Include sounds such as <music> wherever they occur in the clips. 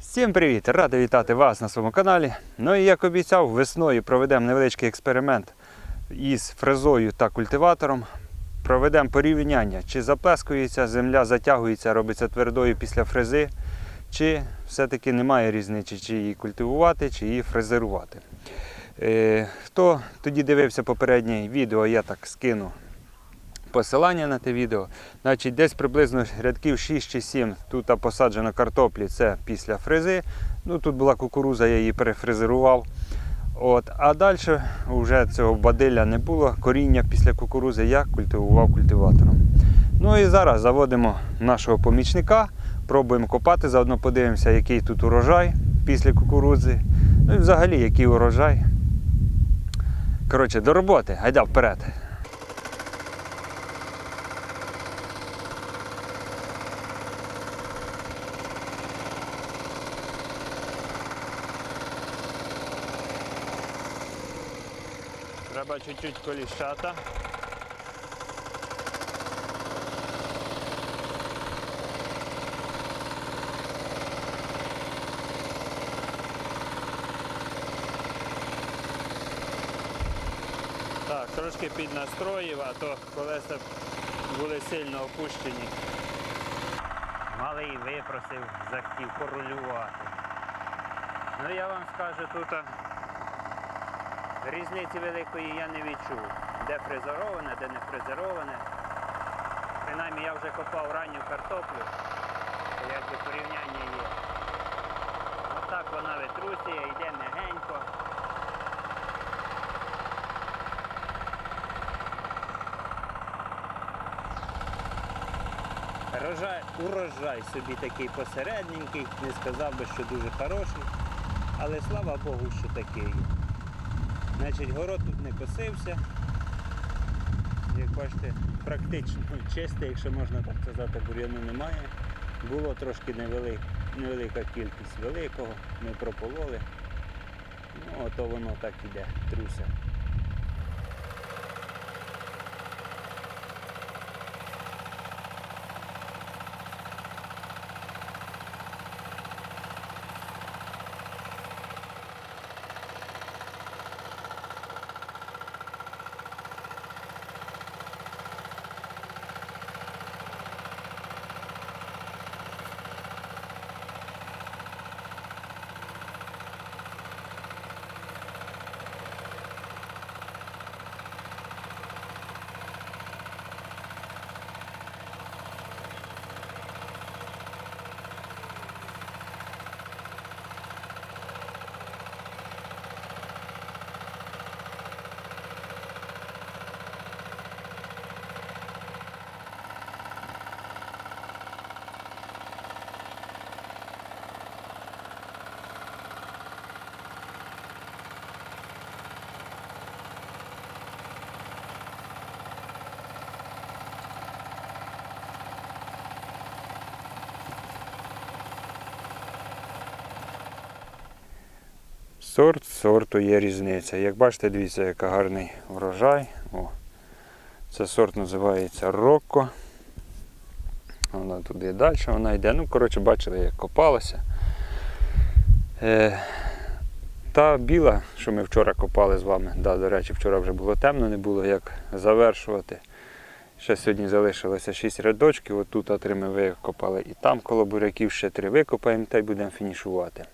Всім привіт! Радий вітати вас на своєму каналі. Ну і як обіцяв, весною проведемо невеличкий експеримент із фрезою та культиватором. Проведемо порівняння, чи заплескується, земля затягується, робиться твердою після фрези, чи все-таки немає різниці, чи її культивувати, чи її фрезерувати. Е, хто тоді дивився попереднє відео, я так скину посилання на те відео. Значить, десь приблизно рядків 6 чи 7 тут посаджено картоплі, це після фрези. Ну, тут була кукуруза, я її перефрезерував. От, а далі вже цього бадилля не було. Коріння після кукурузи я культивував культиватором. Ну і зараз заводимо нашого помічника, пробуємо копати, заодно подивимося, який тут урожай після кукурузи. Ну і взагалі який урожай. Коротше, до роботи, гайда вперед. Треба чуть-чуть коліщата. Так, трошки піднастроїв, а то колеса були сильно опущені. Малий випросив, захотів порулювати. Ну я вам скажу, тут Різниці великої я не відчув. Де фрезероване, де не фрезероване. Принаймні я вже копав ранню картоплю, то якби порівняння є. Отак вона витрусює, йде м'ягенько. Рожай, урожай собі такий посередненький, не сказав би, що дуже хороший, але слава Богу, що такий. Значить, город тут не косився. Як бачите, практично <laughs> чисте, якщо можна так сказати, бур'яну немає. Було трошки невелик, невелика кількість великого, ми пропололи. Ну, ото воно так іде, труся. Сорт сорту є різниця. Як бачите, дивіться, який гарний врожай. О, це сорт називається Рокко. Вона туди далі вона йде. Ну, коротше, бачили, як копалася. Е, та біла, що ми вчора копали з вами, да, до речі, вчора вже було темно, не було як завершувати. Ще сьогодні залишилося 6 рядочків, отут три ми викопали і там коло буряків ще три викопаємо та й будемо фінішувати.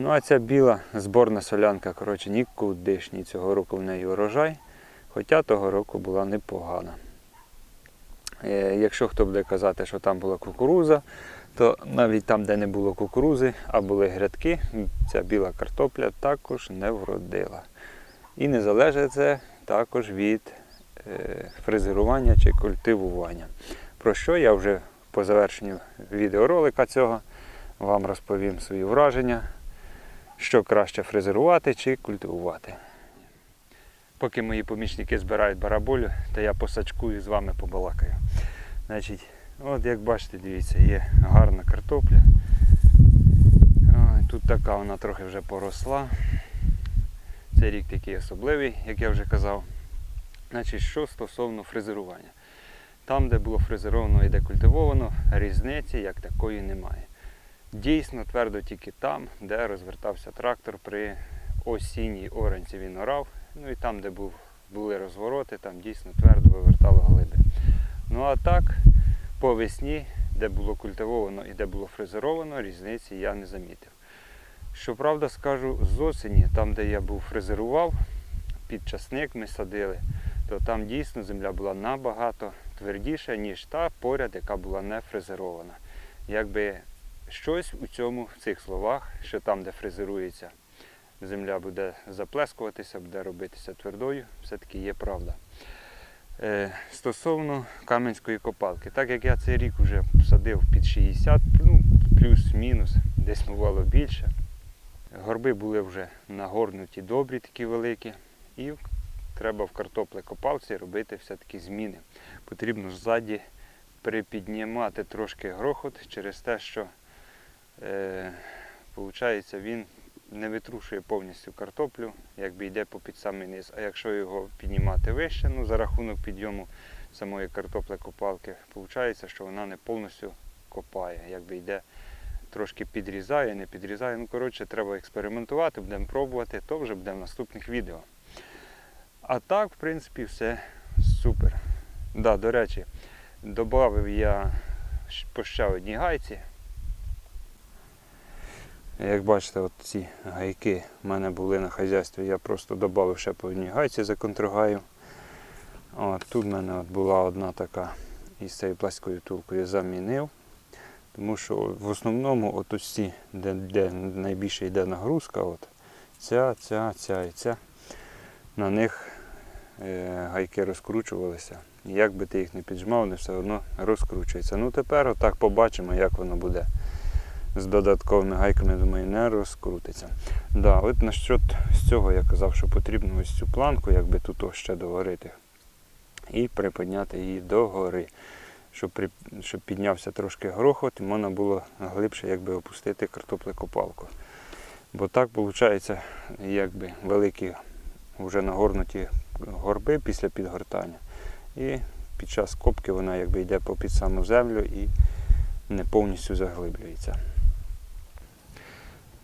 Ну а ця біла зборна солянка, коротше, нікудишній цього року в неї урожай, хоча того року була непогана. Е, Якщо хто буде казати, що там була кукуруза, то навіть там, де не було кукурузи, а були грядки, ця біла картопля також не вродила. І не залежить це також від е, фрезерування чи культивування. Про що я вже по завершенню відеоролика цього вам розповім свої враження що краще фрезерувати чи культивувати. Поки мої помічники збирають бараболю, то я посачкую з вами побалакаю. Значить, от як бачите, дивіться, є гарна картопля. Тут така вона трохи вже поросла. Цей рік такий особливий, як я вже казав. Значить, що стосовно фрезерування. Там, де було фрезеровано і де культивовано, різниці як такої немає. Дійсно твердо тільки там, де розвертався трактор при осінній оранці він орав. Ну і там, де був, були розвороти, там дійсно твердо вивертало глиби. Ну а так, по весні, де було культивовано і де було фрезеровано, різниці я не замітив. Щоправда, скажу, з осені, там, де я був фрезерував, під часник ми садили, то там дійсно земля була набагато твердіша, ніж та поряд, яка була не фрезерована. Якби щось у цьому, в цих словах, що там, де фрезерується, земля буде заплескуватися, буде робитися твердою, все-таки є правда. Е, стосовно кам'янської копалки, так як я цей рік вже садив під 60, ну, плюс-мінус, десь бувало більше. Горби були вже нагорнуті добрі, такі великі, і треба в картоплекопалці робити все-таки зміни. Потрібно ззаді припіднімати трошки грохот через те, що е, він не витрушує повністю картоплю, якби йде по під самий низ. А якщо його піднімати вище, ну за рахунок підйому самої картоплекопалки, виходить, що вона не повністю копає, якби йде трошки підрізає, не підрізає. Ну, коротше, треба експериментувати, будемо пробувати, то вже буде в наступних відео. А так, в принципі, все супер. Да, до речі, додав я по ще гайці. Як бачите, от ці гайки в мене були на хазяйстві, я просто додав ще по одній гайці за контргаю. От, тут в мене от була одна така із цією пласкою тулкою замінив. Тому що в основному от ці, де, де найбільше йде нагрузка, от, ця, ця, ця і ця, на них е, гайки розкручувалися. І як би ти їх не піджимав, вони все одно розкручуються. Ну тепер отак побачимо, як воно буде з додатковими гайками, думаю, не розкрутиться. Да, от насчет з цього я казав, що потрібно ось цю планку, якби тут ще догорити. І приподняти її догори щоб, при, щоб піднявся трошки грохот і можна було глибше якби, опустити картоплекопалку. Бо так виходить, якби великі вже нагорнуті горби після підгортання. І під час копки вона якби йде попід саму землю і не повністю заглиблюється.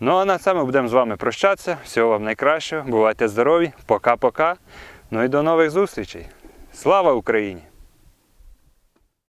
Ну а на це будемо з вами прощатися. Всього вам найкращого. Бувайте здорові. Пока-пока. Ну і до нових зустрічей. Слава Україні!